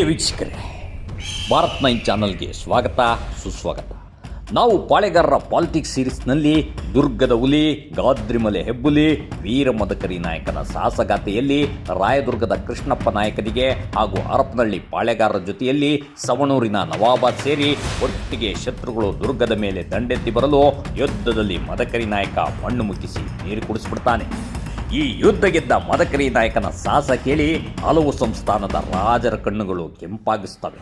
ಪ್ರಿಯ ವೀಕ್ಷಕರೇ, ಭಾರತ್ ನೈನ್ ಚಾನಲ್ಗೆ ಸ್ವಾಗತ, ಸುಸ್ವಾಗತ. ನಾವು ಪಾಳೆಗಾರರ ಪಾಲಿಟಿಕ್ಸ್ ಸೀರೀಸ್ನಲ್ಲಿ ದುರ್ಗದ ಹುಲಿ, ಗಾದ್ರಿಮಲೆ ಹೆಬ್ಬುಲಿ ವೀರ ಮದಕರಿ ನಾಯಕನ ಸಾಹಸಗಾಥೆಯಲ್ಲಿ, ರಾಯದುರ್ಗದ ಕೃಷ್ಣಪ್ಪ ನಾಯಕನಿಗೆ ಹಾಗೂ ಹರಪನಹಳ್ಳಿ ಪಾಳೆಗಾರರ ಜೊತೆಯಲ್ಲಿ ಸವಣೂರಿನ ನವಾಬ ಸೇರಿ ಒಟ್ಟಿಗೆ ಶತ್ರುಗಳು ದುರ್ಗದ ಮೇಲೆ ದಂಡೆತ್ತಿ ಬರಲು ಯುದ್ಧದಲ್ಲಿ ಮದಕರಿ ನಾಯಕ ಮಣ್ಣು ಮುಕ್ಕಿಸಿ ನೀರು ಕುಡಿಸ್ಬಿಡ್ತಾನೆ. ಈ ಯುದ್ಧ ಗೆದ್ದ ಮದಕರಿ ನಾಯಕನ ಸಾಹಸ ಕೇಳಿ ಹಲವು ಸಂಸ್ಥಾನದ ರಾಜರ ಕಣ್ಣುಗಳು ಕೆಂಪಾಗಿಸುತ್ತವೆ.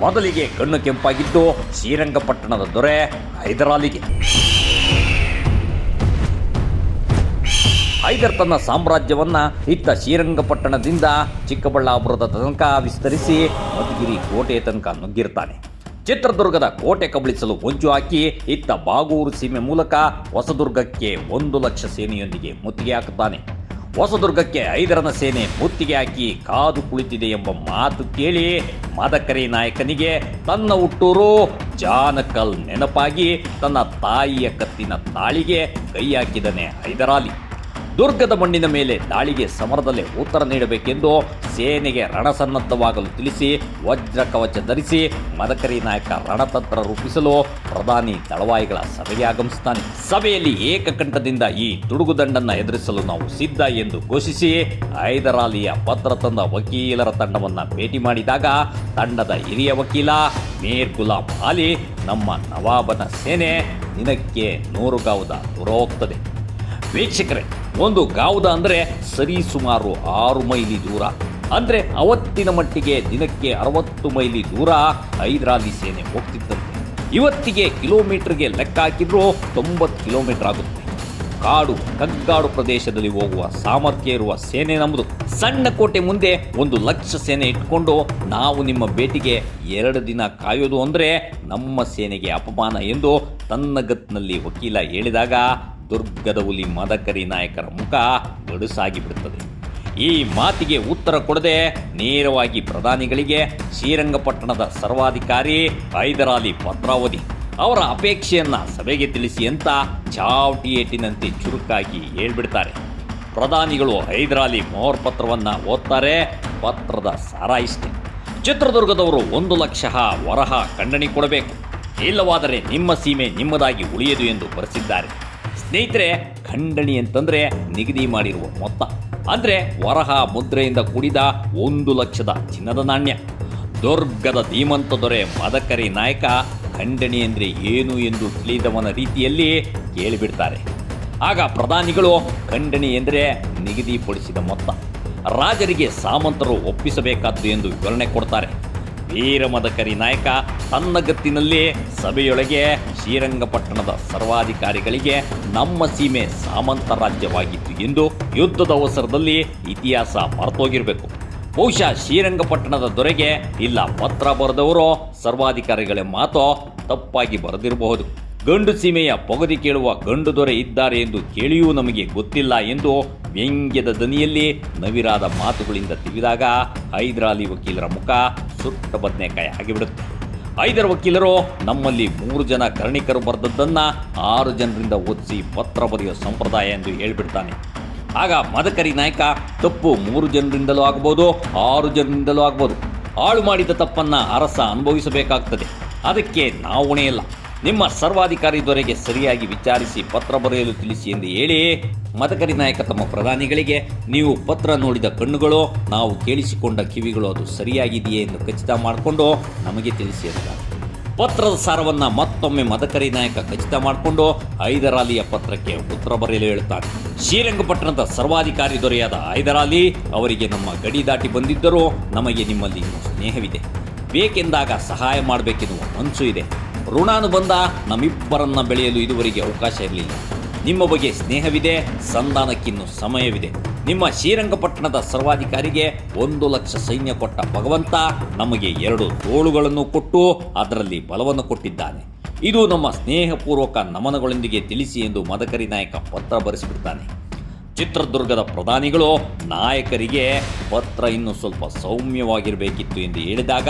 ಮೊದಲಿಗೆ ಕಣ್ಣು ಕೆಂಪಾಗಿದ್ದು ಶ್ರೀರಂಗಪಟ್ಟಣದ ದೊರೆ ಹೈದರಾಲಿಗೆ. ಹೈದರ್ ತನ್ನ ಸಾಮ್ರಾಜ್ಯವನ್ನ ಇತ್ತ ಶ್ರೀರಂಗಪಟ್ಟಣದಿಂದ ಚಿಕ್ಕಬಳ್ಳಾಪುರದ ತನಕ ವಿಸ್ತರಿಸಿ ಮಧುಗಿರಿ ಕೋಟೆಯ ತನಕ ನುಗ್ಗಿರ್ತಾನೆ. ಚಿತ್ರದುರ್ಗದ ಕೋಟೆ ಕಬಳಿಸಲು ಹೊಂಚು ಹಾಕಿ ಇತ್ತ ಬಾಗೂರು ಸೀಮೆ ಮೂಲಕ ಹೊಸದುರ್ಗಕ್ಕೆ ಒಂದು ಲಕ್ಷ ಸೇನೆಯೊಂದಿಗೆ ಮುತ್ತಿಗೆ ಹಾಕುತ್ತಾನೆ. ಹೊಸದುರ್ಗಕ್ಕೆ ಐದರನ ಸೇನೆ ಮುತ್ತಿಗೆ ಹಾಕಿ ಕಾದು ಕುಳಿತಿದೆ ಎಂಬ ಮಾತು ಕೇಳಿ ಮದಕರಿ ನಾಯಕನಿಗೆ ತನ್ನ ಹುಟ್ಟೂರು ಜಾನಕಲ್ ನೆನಪಾಗಿ ತನ್ನ ತಾಯಿಯ ಕತ್ತಿನ ತಾಳಿಗೆ ಕೈ ಹಾಕಿದನೆ ಹೈದರಾಲಿ. ದುರ್ಗದ ಮಣ್ಣಿನ ಮೇಲೆ ದಾಳಿಗೆ ಸಮರದಲ್ಲೇ ಉತ್ತರ ನೀಡಬೇಕೆಂದು ಸೇನೆಗೆ ರಣಸನ್ನದ್ಧವಾಗಲು ತಿಳಿಸಿ, ವಜ್ರ ಕವಚ ಧರಿಸಿ, ಮದಕರಿ ನಾಯಕ ರಣತಂತ್ರ ರೂಪಿಸಲು ಪ್ರಧಾನಿ ದಳವಾಯಿಗಳ ಸಭೆಗೆ ಆಗಮಿಸುತ್ತಾನೆ. ಸಭೆಯಲ್ಲಿ ಏಕಕಂಠದಿಂದ ಈ ತುಡುಗುದಂಡನ್ನ ಎದುರಿಸಲು ನಾವು ಸಿದ್ಧ ಎಂದು ಘೋಷಿಸಿ, ಹೈದರಾಲಿಯ ಪತ್ರ ತಂದ ವಕೀಲರ ತಂಡವನ್ನು ಭೇಟಿ ಮಾಡಿದಾಗ ತಂಡದ ಹಿರಿಯ ವಕೀಲ ಮೇರ್ ಗುಲಾಂ ಅಲಿ ನಮ್ಮ ನವಾಬನ ಸೇನೆ ದಿನಕ್ಕೆ ನೂರುಗಾವುದ ದೂರ ಹೋಗ್ತದೆ ವೀಕ್ಷಕರೇ ಒಂದು ಗಾವುದ ಅಂದರೆ ಸರಿ ಸುಮಾರು ಆರು ಮೈಲಿ ದೂರ. ಅಂದರೆ ಅವತ್ತಿನ ಮಟ್ಟಿಗೆ ದಿನಕ್ಕೆ ಅರವತ್ತು ಮೈಲಿ ದೂರ ಹೈದ್ರಾಲಿ ಸೇನೆ ಹೋಗ್ತಿದ್ದಂತೆ. ಇವತ್ತಿಗೆ ಕಿಲೋಮೀಟರ್ಗೆ ಲೆಕ್ಕ ಹಾಕಿದ್ರೂ ತೊಂಬತ್ತು ಕಿಲೋಮೀಟರ್ ಆಗುತ್ತೆ. ಕಾಡು, ಕಗ್ಗಾಡು ಪ್ರದೇಶದಲ್ಲಿ ಹೋಗುವ ಸಾಮರ್ಥ್ಯ ಇರುವ ಸೇನೆ ನಮ್ಮದು ಸಣ್ಣ ಕೋಟೆ ಮುಂದೆ ಒಂದು ಲಕ್ಷ ಸೇನೆ ಇಟ್ಕೊಂಡು ನಾವು ನಿಮ್ಮ ಭೇಟಿಗೆ ಎರಡು ದಿನ ಕಾಯೋದು ಅಂದರೆ ನಮ್ಮ ಸೇನೆಗೆ ಅಪಮಾನ ಎಂದು ತನ್ನ ಗತ್ನಲ್ಲಿ ವಕೀಲ ಹೇಳಿದಾಗ ದುರ್ಗದ ಹುಲಿ ಮದಕರಿ ನಾಯಕರ ಮುಖ ಗಡುಸಾಗಿ ಬಿಡುತ್ತದೆ ಈ ಮಾತಿಗೆ ಉತ್ತರ ಕೊಡದೆ ನೇರವಾಗಿ ಪ್ರಧಾನಿಗಳಿಗೆ ಶ್ರೀರಂಗಪಟ್ಟಣದ ಸರ್ವಾಧಿಕಾರಿ ಹೈದರಾಲಿ ಪತ್ರಾವಧಿ ಅವರ ಅಪೇಕ್ಷೆಯನ್ನು ಸಭೆಗೆ ತಿಳಿಸಿ ಅಂತ ಚಾವಟಿಯೇಟಿನಂತೆ ಚುರುಕಾಗಿ ಹೇಳ್ಬಿಡ್ತಾರೆ. ಪ್ರಧಾನಿಗಳು ಹೈದರಾಲಿ ಮೋಹರ್ ಪತ್ರವನ್ನು ಓದ್ತಾರೆ, ಪತ್ರದ ಸಾರ ಇಷ್ಟೆ. ಚಿತ್ರದುರ್ಗದವರು ಒಂದು ಲಕ್ಷ ವರಹ ಖಂಡಣಿ ಕೊಡಬೇಕು. ಇಲ್ಲವಾದರೆ ನಿಮ್ಮ ಸೀಮೆ ನಿಮ್ಮದಾಗಿ ಉಳಿಯದು ಎಂದು ಬರೆಸಿದ್ದಾರೆ. ಸ್ನೇಹಿತರೆ, ಖಂಡಣಿ ಅಂತಂದ್ರೆ ನಿಗದಿ ಮಾಡಿರುವ ಮೊತ್ತ. ಅಂದರೆ ವರಹ ಮುದ್ರೆಯಿಂದ ಕೂಡಿದ ಒಂದು ಲಕ್ಷದ ಚಿನ್ನದ ನಾಣ್ಯ. ದುರ್ಗದ ಧೀಮಂತ ದೊರೆ ಮದಕರಿ ನಾಯಕ ಖಂಡಣಿ ಅಂದ್ರೆ ಏನು ಎಂದು ತಿಳಿದವನ ರೀತಿಯಲ್ಲಿ ಕೇಳಿಬಿಡ್ತಾರೆ. ಆಗ ಪ್ರಧಾನಿಗಳು ಖಂಡಣಿ ಎಂದರೆ ನಿಗದಿಪಡಿಸಿದ ಮೊತ್ತ. ರಾಜರಿಗೆ ಸಾಮಂತರು ಒಪ್ಪಿಸಬೇಕಾದ್ದು ಎಂದು ವಿವರಣೆ ಕೊಡ್ತಾರೆ. ವೀರ ಮದಕರಿ ನಾಯಕ ತನ್ನ ಗತ್ತಿನಲ್ಲಿ ಸಭೆಯೊಳಗೆ ಶ್ರೀರಂಗಪಟ್ಟಣದ ಸರ್ವಾಧಿಕಾರಿಗಳಿಗೆ ನಮ್ಮ ಸೀಮೆ ಸಾಮಂತ ರಾಜ್ಯವಾಗಿತ್ತು ಎಂದು ಯುದ್ಧದ ಅವಸರದಲ್ಲಿ ಇತಿಹಾಸ ಮರೆತೋಗಿರಬೇಕು. ಬಹುಶಃ ಶ್ರೀರಂಗಪಟ್ಟಣದ ದೊರೆಗೆ ಇಲ್ಲ ಪತ್ರ ಬರೆದವರು ಸರ್ವಾಧಿಕಾರಿಗಳ ಮಾತು ತಪ್ಪಾಗಿ ಬರೆದಿರಬಹುದು. ಗಂಡು ಸೀಮೆಯ ಪೊಗದಿ ಕೇಳುವ ಗಂಡು ದೊರೆ ಇದ್ದಾರೆ ಎಂದು ಕೇಳಿಯೂ ನಮಗೆ ಗೊತ್ತಿಲ್ಲ ಎಂದು ವ್ಯಂಗ್ಯದ ದನಿಯಲ್ಲಿ ನವಿರಾದ ಮಾತುಗಳಿಂದ ತಿಳಿದಾಗ ಹೈದರಾಲಿ ವಕೀಲರ ಮುಖ ಸುಟ್ಟ ಬದನೆಕಾಯಿ ಆಗಿಬಿಡುತ್ತೆ. ಐದರ ವಕೀಲರು ನಮ್ಮಲ್ಲಿ ಮೂರು ಜನ ಕರ್ಣಿಕರು ಬರೆದದ್ದನ್ನು ಆರು ಜನರಿಂದ ಓದಿಸಿ ಪತ್ರ ಬರೆಯುವ ಸಂಪ್ರದಾಯ ಎಂದು ಹೇಳಿಬಿಡ್ತಾನೆ. ಆಗ ಮದಕರಿ ನಾಯಕ ತಪ್ಪು ಮೂರು ಜನರಿಂದಲೂ ಆಗ್ಬೋದು ಆರು ಜನರಿಂದಲೂ ಆಗ್ಬೋದು ಹಾಳು ಮಾಡಿದ ತಪ್ಪನ್ನು ಅರಸ ಅನುಭವಿಸಬೇಕಾಗ್ತದೆ. ಅದಕ್ಕೆ ನಾವು ಹೊಣೆಯಲ್ಲ ನಿಮ್ಮ ಸರ್ವಾಧಿಕಾರಿ ದೊರೆಗೆ ಸರಿಯಾಗಿ ವಿಚಾರಿಸಿ ಪತ್ರ ಬರೆಯಲು ತಿಳಿಸಿ ಎಂದು ಹೇಳಿ ಮದಕರಿ ನಾಯಕ ತಮ್ಮ ಪ್ರಧಾನಿಗಳಿಗೆ, ನೀವು ಪತ್ರ ನೋಡಿದ ಕಣ್ಣುಗಳು, ನಾವು ಕೇಳಿಸಿಕೊಂಡ ಕಿವಿಗಳು ಅದು ಸರಿಯಾಗಿದೆಯೇ ಎಂದು ಖಚಿತ ಮಾಡಿಕೊಂಡು ನಮಗೆ ತಿಳಿಸಿ ಅಂತ. ಪತ್ರದ ಸಾರವನ್ನು ಮತ್ತೊಮ್ಮೆ ಮದಕರಿ ನಾಯಕ ಖಚಿತ ಮಾಡಿಕೊಂಡು ಹೈದರಾಲಿಯ ಪತ್ರಕ್ಕೆ ಉತ್ತರ ಬರೆಯಲು ಹೇಳುತ್ತಾರೆ ಶ್ರೀರಂಗಪಟ್ಟಣದ ಸರ್ವಾಧಿಕಾರಿ ದೊರೆಯಾದ ಹೈದರಾಲಿ ಅವರಿಗೆ ನಮ್ಮ ಗಡಿ ದಾಟಿ ಬಂದಿದ್ದರೂ ನಮಗೆ ನಿಮ್ಮಲ್ಲಿ ಸ್ನೇಹವಿದೆ. ಬೇಕೆಂದಾಗ ಸಹಾಯ ಮಾಡಬೇಕೆನ್ನುವ ಮನಸ್ಸು ಇದೆ. ಋಣಾನುಬಂಧ ನಮ್ಮಿಬ್ಬರನ್ನ ಬೆಳೆಯಲು ಇದುವರೆಗೆ ಅವಕಾಶ ಇರಲಿಲ್ಲ. ನಿಮ್ಮ ಬಗ್ಗೆ ಸ್ನೇಹವಿದೆ, ಸಂಧಾನಕ್ಕಿನ್ನು ಸಮಯವಿದೆ. ನಿಮ್ಮ ಶ್ರೀರಂಗಪಟ್ಟಣದ ಸರ್ವಾಧಿಕಾರಿಗೆ ಒಂದು ಲಕ್ಷ ಸೈನ್ಯ ಕೊಟ್ಟ ಭಗವಂತ ನಮಗೆ ಎರಡು ತೋಳುಗಳನ್ನು ಕೊಟ್ಟು ಅದರಲ್ಲಿ ಬಲವನ್ನು ಕೊಟ್ಟಿದ್ದಾನೆ. ಇದು ನಮ್ಮ ಸ್ನೇಹಪೂರ್ವಕ ನಮನಗಳೊಂದಿಗೆ ತಿಳಿಸಿ ಎಂದು ಮದಕರಿ ನಾಯಕ ಪತ್ರ ಬರೆಸಿಬಿಡ್ತಾನೆ. ಚಿತ್ರದುರ್ಗದ ಪ್ರಧಾನಿಗಳು ನಾಯಕರಿಗೆ ಪತ್ರ ಇನ್ನು ಸ್ವಲ್ಪ ಸೌಮ್ಯವಾಗಿರಬೇಕಿತ್ತು ಎಂದು ಹೇಳಿದಾಗ,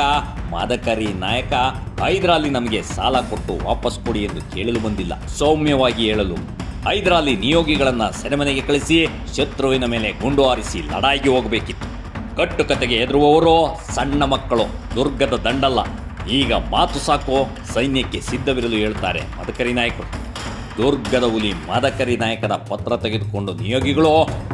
ಮಾದಕರಿ ನಾಯಕ, ಹೈದರಾಲಿ ನಮಗೆ ಸಾಲ ಕೊಟ್ಟು ವಾಪಸ್ ಕೊಡಿ ಎಂದು ಕೇಳಲು ಬಂದಿಲ್ಲ. ಸೌಮ್ಯವಾಗಿ ಹೇಳಲು. ಹೈದರಾಲಿ ನಿಯೋಗಿಗಳನ್ನು ಸೆರೆಮನೆಗೆ ಕಳಿಸಿ ಶತ್ರುವಿನ ಮೇಲೆ ಗುಂಡು ಹಾರಿಸಿ ಲಡಾಯಿಗೆ ಹೋಗಬೇಕಿತ್ತು. ಕಟ್ಟುಕತೆಗೆ ಹೆದರುವವರು ಸಣ್ಣ ಮಕ್ಕಳು, ದುರ್ಗದ ದಂಡಲ್ಲ. ಈಗ ಮಾತು ಸಾಕು, ಸೈನ್ಯಕ್ಕೆ ಸಿದ್ಧವಿರಲು ಹೇಳ್ತಾರೆ ಮದಕರಿ ನಾಯಕರು. ದುರ್ಗದ ಹುಲಿ ಮಾದಕರಿ ನಾಯಕನ ಪತ್ರ ತೆಗೆದುಕೊಂಡು ನಿಯೋಗಿಗಳು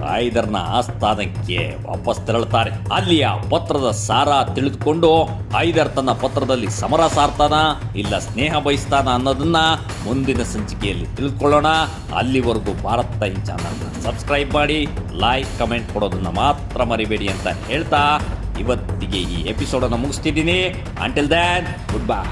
ಹೈದರ್ನ ಆಸ್ಥಾನಕ್ಕೆ ವಾಪಸ್ ತೆರಳುತ್ತಾರೆ. ಅಲ್ಲಿಯ ಪತ್ರದ ಸಾರ ತಿಳಿದುಕೊಂಡು ಹೈದರ್ ತನ್ನ ಪತ್ರದಲ್ಲಿ ಸಮರ ಸಾರ್ತಾನ ಇಲ್ಲ ಸ್ನೇಹ ಬಯಸ್ತಾನ ಅನ್ನೋದನ್ನ ಮುಂದಿನ ಸಂಚಿಕೆಯಲ್ಲಿ ತಿಳಿದುಕೊಳ್ಳೋಣ ಅಲ್ಲಿವರೆಗೂ ಭಾರತ್ ಟೈಮ್ ಚಾನಲ್ನ ಸಬ್ಸ್ಕ್ರೈಬ್ ಮಾಡಿ, ಲೈಕ್, ಕಮೆಂಟ್ ಕೊಡೋದನ್ನ ಮಾತ್ರ ಮರಿಬೇಡಿ ಅಂತ ಹೇಳ್ತಾ ಇವತ್ತಿಗೆ ಈ ಎಪಿಸೋಡನ್ನು ಮುಗಿಸ್ತಿದ್ದೀನಿ. Until then good bye